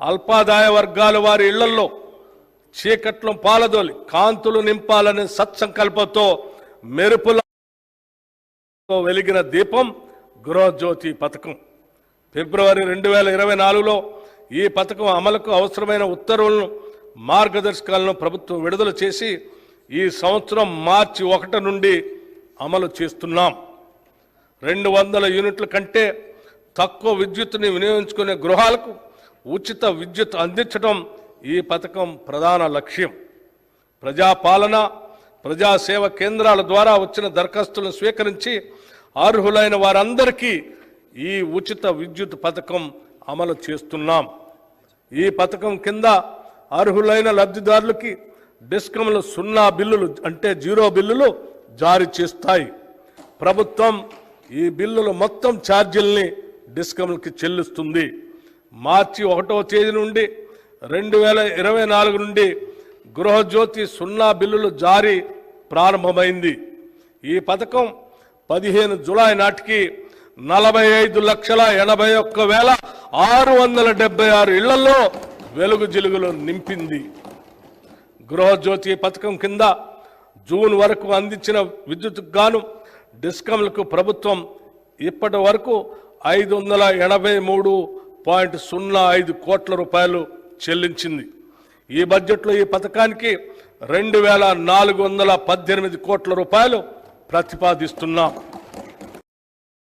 అల్పాదాయ వర్గాలు వారి ఇళ్ళలో చీకట్లు పాలదోలి కాంతులు నింపాలనే సత్సంకల్పంతో మెరుపులతో వెలిగిన దీపం గృహజ్యోతి పథకం. ఫిబ్రవరి రెండు వేల ఇరవై నాలుగులో ఈ పథకం అమలుకు అవసరమైన ఉత్తర్వులను మార్గదర్శకాలను ప్రభుత్వం విడుదల చేసి ఈ సంవత్సరం మార్చి ఒకటి నుండి అమలు చేస్తున్నాం. రెండు వందల యూనిట్ల కంటే తక్కువ విద్యుత్తుని వినియోగించుకునే గృహాలకు ఉచిత విద్యుత్ అందించడం ఈ పథకం ప్రధాన లక్ష్యం. ప్రజాపాలన ప్రజాసేవ కేంద్రాల ద్వారా వచ్చిన దరఖాస్తులను స్వీకరించి అర్హులైన వారందరికీ ఈ ఉచిత విద్యుత్ పథకం అమలు చేస్తున్నాం. ఈ పథకం కింద అర్హులైన లబ్ధిదారులకి డిస్కంలు సున్నా బిల్లులు అంటే జీరో బిల్లులు జారీ చేస్తాయి. ప్రభుత్వం ఈ బిల్లులు మొత్తం ఛార్జీల్ని డిస్కంలకి చెల్లిస్తుంది. మార్చి ఒకటో తేదీ నుండి రెండు వేల ఇరవై నాలుగు నుండి గృహజ్యోతి సున్నా బిల్లులు జారీ ప్రారంభమైంది. ఈ పథకం పదిహేను జులై నాటికి నలభై ఐదు లక్షల ఎనభై ఒక్క వేల ఆరు వందల డెబ్బై ఆరు ఇళ్ళలో వెలుగు జిలుగులు నింపింది. గృహజ్యోతి పథకం కింద జూన్ వరకు అందించిన విద్యుత్కు గాను డిస్కంలకు ప్రభుత్వం ఇప్పటి వరకు ఐదు వందల ఎనభై మూడు పాయింట్ సున్నా ఐదు కోట్ల రూపాయలు చెల్లించింది. ఈ బడ్జెట్లో ఈ పథకానికి రెండు వేల నాలుగు వందల పద్దెనిమిది కోట్ల రూపాయలు ప్రతిపాదిస్తున్నాం.